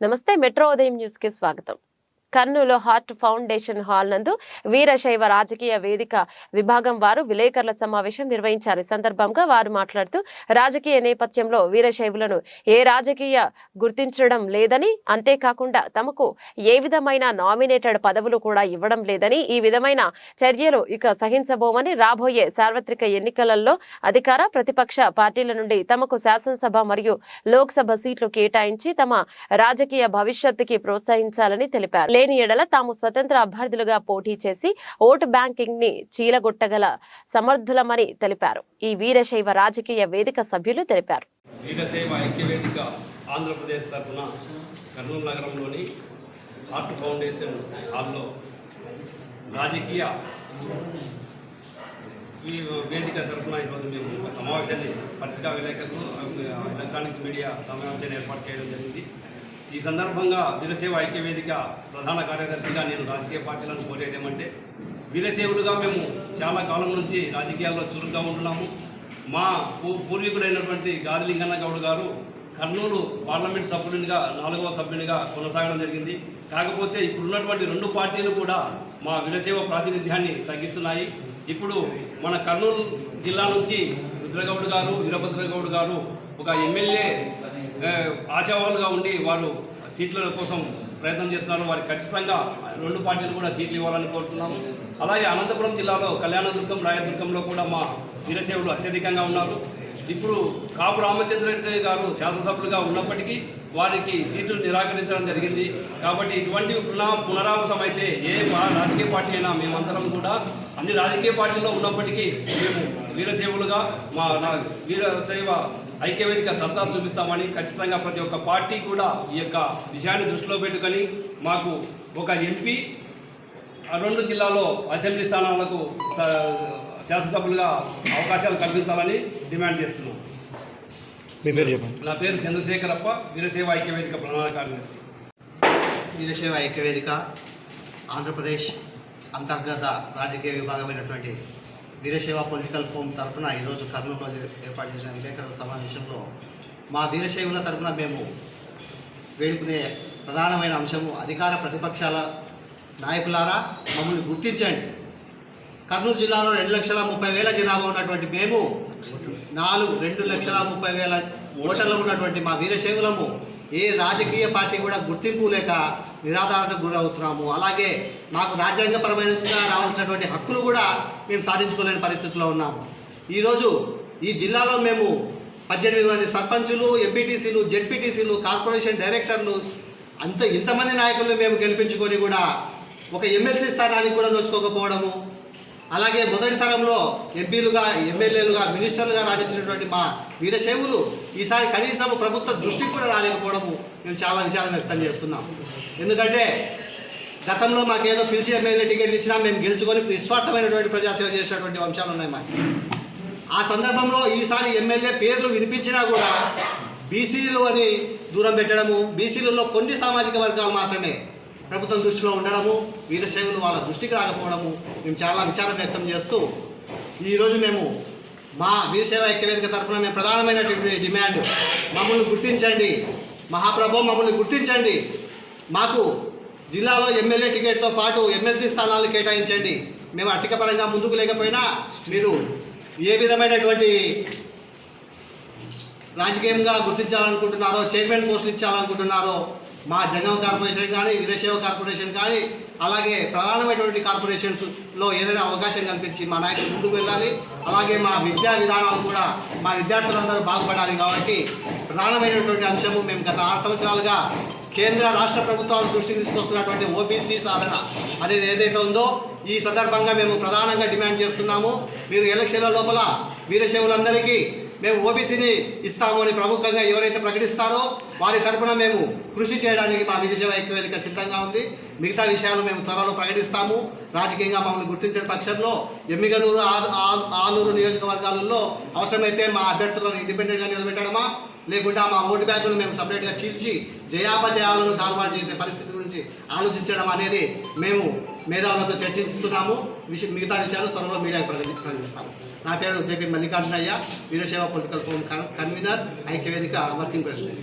నమస్తే మెట్రో ఉదయం న్యూస్ కి స్వాగతం కర్నూలు హార్ట్ ఫౌండేషన్ హాల్ నందు వీరశైవ రాజకీయ వేదిక విభాగం వారు విలేకరుల సమావేశం నిర్వహించారు. సందర్భంగా వారు మాట్లాడుతూ రాజకీయ నేపథ్యంలో వీరశైవులను ఏ రాజకీయ గుర్తించడం లేదని అంతేకాకుండా తమకు ఏ విధమైన నామినేటెడ్ పదవులు కూడా ఇవ్వడం లేదని ఈ విధమైన చర్యలు ఇక సహించబోమని రాబోయే సార్వత్రిక ఎన్నికలలో అధికార ప్రతిపక్ష పార్టీల నుండి తమకు శాసనసభ మరియు లోక్సభ సీట్లు కేటాయించి తమ రాజకీయ భవిష్యత్తుకి ప్రోత్సహించాలని తెలిపారు. లేని ఎడల తాము స్వతంత్ర అభ్యర్థులుగా పోటీ చేసి ఓటు బ్యాంకింగ్ని చీలగొట్టగల సమర్థులమని తెలిపారు. ఈ వీరశైవ రాజకీయ వేదిక సభ్యులు తెలిపారు. వీరసేవ ఐక్యవేదిక ఆంధ్రప్రదేశ్ తరఫున కర్నూలు నగరంలోని హార్ట్ ఫౌండేషన్ హాల్లో రాజకీయ ఈ వేదిక తరఫున ఈరోజు మేము ఒక సమావేశాన్ని పత్రికా విలేకరులు ఎలక్ట్రానిక్ మీడియా సమావేశాన్ని ఏర్పాటు చేయడం జరిగింది. ఈ సందర్భంగా వీరసేవ ఐక్యవేదిక ప్రధాన కార్యదర్శిగా నేను రాజకీయ పార్టీలను కోరేదేమంటే వీరసేవులుగా మేము చాలా కాలం నుంచి రాజకీయాల్లో చురుగ్గా ఉంటున్నాము. మా పూ- పూర్వీకుడైనటువంటి గాదిలింగన్న గౌడ్ గారు కర్నూలు పార్లమెంట్ సభ్యునిగా నాలుగవ సభ్యునిగా కొనసాగడం జరిగింది. కాకపోతే ఇప్పుడున్నటువంటి రెండు పార్టీలు కూడా మా వీరసేవ ప్రాతినిధ్యాన్ని తగ్గిస్తున్నాయి. ఇప్పుడు మన కర్నూలు జిల్లా నుంచి రుద్రగౌడ్ గారు వీరభద్రగౌడ్ గారు ఒక ఎమ్మెల్యే ఆశావాహులుగా ఉండి వారు సీట్ల కోసం ప్రయత్నం చేస్తున్నారు. వారికి ఖచ్చితంగా రెండు పార్టీలు కూడా సీట్లు ఇవ్వాలని కోరుతున్నాము. అలాగే అనంతపురం జిల్లాలో కళ్యాణదుర్గం రాయదుర్గంలో కూడా మా వీరసేవులు అత్యధికంగా ఉన్నారు. ఇప్పుడు కాపు రామచంద్రరెడ్డి గారు శాసనసభ్యులుగా ఉన్నప్పటికీ వారికి సీట్లు నిరాకరించడం జరిగింది. కాబట్టి ఇటువంటి పునః పునరావృతమైతే ఏ రాజకీయ పార్టీ అయినా మేమందరం కూడా అన్ని రాజకీయ పార్టీల్లో ఉన్నప్పటికీ మేము వీరసేవులుగా మా నా- ఐక్యవేదిక సత్తా చూపిస్తామని ఖచ్చితంగా ప్రతి ఒక్క పార్టీ కూడా ఈ యొక్క విషయాన్ని దృష్టిలో పెట్టుకొని మాకు ఒక ఎంపీ రెండు జిల్లాలో అసెంబ్లీ స్థానాలకు శాసనసభ్యులుగా అవకాశాలు కల్పించాలని డిమాండ్ చేస్తున్నాం. మీ పేరు చెప్పండి. నా పేరు చంద్రశేఖరప్ప వీరసేవ ఐక్యవేదిక ప్రధాన కార్యదర్శి. వీరశైవ ఐక్యవేదిక ఆంధ్రప్రదేశ్ అంతర్గత రాజకీయ విభాగమైనటువంటి వీరశైవ పొలిటికల్ ఫోమ్ తరఫున ఈరోజు కర్నూలులో ఏర్పాటు చేసిన విలేకరుల సమావేశంలో మా వీరశైవుల తరఫున మేము వేడుకునే ప్రధానమైన అంశము అధికార ప్రతిపక్షాల నాయకులారా మమ్మల్ని గుర్తించండి. కర్నూలు జిల్లాలో రెండు లక్షల ముప్పై వేల జనాభా ఉన్నటువంటి మేము నాలుగు రెండు లక్షల ముప్పై వేల ఓటర్లు ఉన్నటువంటి మా వీరశైవులము ఏ రాజకీయ పార్టీ కూడా గుర్తింపు లేక నిరాధారణకు గురవుతున్నాము. అలాగే మాకు రాజ్యాంగపరమైనగా రావాల్సినటువంటి హక్కులు కూడా మేము సాధించుకోలేని పరిస్థితిలో ఉన్నాము. ఈరోజు ఈ జిల్లాలో మేము పద్దెనిమిది మంది సర్పంచులు ఎంపీటీసీలు జెడ్పీటీసీలు కార్పొరేషన్ డైరెక్టర్లు అంత ఇంతమంది నాయకులను మేము గెలిపించుకొని కూడా ఒక ఎమ్మెల్సీ స్థానానికి కూడా నోచుకోకపోవడము అలాగే మొదటి తరంలో ఎంపీలుగా ఎమ్మెల్యేలుగా మినిస్టర్లుగా రాణించినటువంటి మా వీరశైవులు ఈసారి కనీసం ప్రభుత్వ దృష్టికి కూడా రాలేకపోవడము మేము చాలా విచారం వ్యక్తం చేస్తున్నాం. ఎందుకంటే గతంలో మాకేదో పిలిచి ఎమ్మెల్యే టికెట్లు ఇచ్చినా మేము గెలుచుకొని నిస్వార్థమైనటువంటి ప్రజాసేవ చేసినటువంటి అంశాలు ఉన్నాయి మాకు. ఆ సందర్భంలో ఈసారి ఎమ్మెల్యే పేర్లు వినిపించినా కూడా బీసీలు అని దూరం పెట్టడము బీసీలలో కొన్ని సామాజిక వర్గాలు మాత్రమే ప్రభుత్వం దృష్టిలో ఉండడము వీరశైవులు వాళ్ళ దృష్టికి రాకపోవడము మేము చాలా విచారం వ్యక్తం చేస్తూ ఈరోజు మేము మా వీరశైవ ఐక్యవేదిక తరఫున మేము ప్రధానమైనటువంటి డిమాండ్ మమ్మల్ని గుర్తించండి. మహాప్రభు మమ్మల్ని గుర్తించండి. మాకు జిల్లాలో ఎమ్మెల్యే టికెట్తో పాటు ఎమ్మెల్సీ స్థానాలు కేటాయించండి. మేము ఆర్థిక పరంగా ముందుకు లేకపోయినా మీరు ఏ విధమైనటువంటి రాజకీయంగా గుర్తించాలనుకుంటున్నారో చైర్మన్ పోస్టులు ఇచ్చాలనుకుంటున్నారో మా జంగం కార్పొరేషన్ కానీ వీరశైవ కార్పొరేషన్ కానీ అలాగే ప్రధానమైనటువంటి కార్పొరేషన్స్లో ఏదైనా అవకాశం కల్పించి మా నాయకులు ముందుకు వెళ్ళాలి. అలాగే మా విద్యా విధానాలు కూడా మా విద్యార్థులందరూ బాగుపడాలి కాబట్టి ప్రధానమైనటువంటి అంశము మేము గత ఆరు సంవత్సరాలుగా కేంద్ర రాష్ట్ర ప్రభుత్వాల దృష్టికి తీసుకొస్తున్నటువంటి ఓబీసీ సాధన అనేది ఏదైతే ఉందో ఈ సందర్భంగా మేము ప్రధానంగా డిమాండ్ చేస్తున్నాము. మీరు ఎలక్షన్ల లోపల వీరశైవులందరికీ మేము ఓబీసీని ఇస్తాము అని ప్రముఖంగా ఎవరైతే ప్రకటిస్తారో వారి తరపున మేము కృషి చేయడానికి మా విజయసేవ ఐక్యవేదిక సిద్ధంగా ఉంది. మిగతా విషయాలు మేము త్వరలో ప్రకటిస్తాము. రాజకీయంగా మమ్మల్ని గుర్తించిన పక్షంలో ఎమ్మిగనూరు ఆలూరు నియోజకవర్గాలలో అవసరమైతే మా అభ్యర్థులను ఇండిపెండెంట్గా నిలబెట్టడమా? లేకుంటే మా ఓటు బ్యాంకును మేము సపరేట్గా చీల్చి జయాపజయాలను తారుమారు చేసే పరిస్థితి గురించి ఆలోచించడం అనేది మేము మేధావులతో చర్చిస్తున్నాము విష మిగతా విషయాలు త్వరలో మీడియాకు ప్రకటి ప్రకటిస్తాము. నా పేరు J P Mallikarjunaiah Veerasheva political forum convener ఐక్యవేదిక వర్కింగ్ ప్రెసిడెంట్.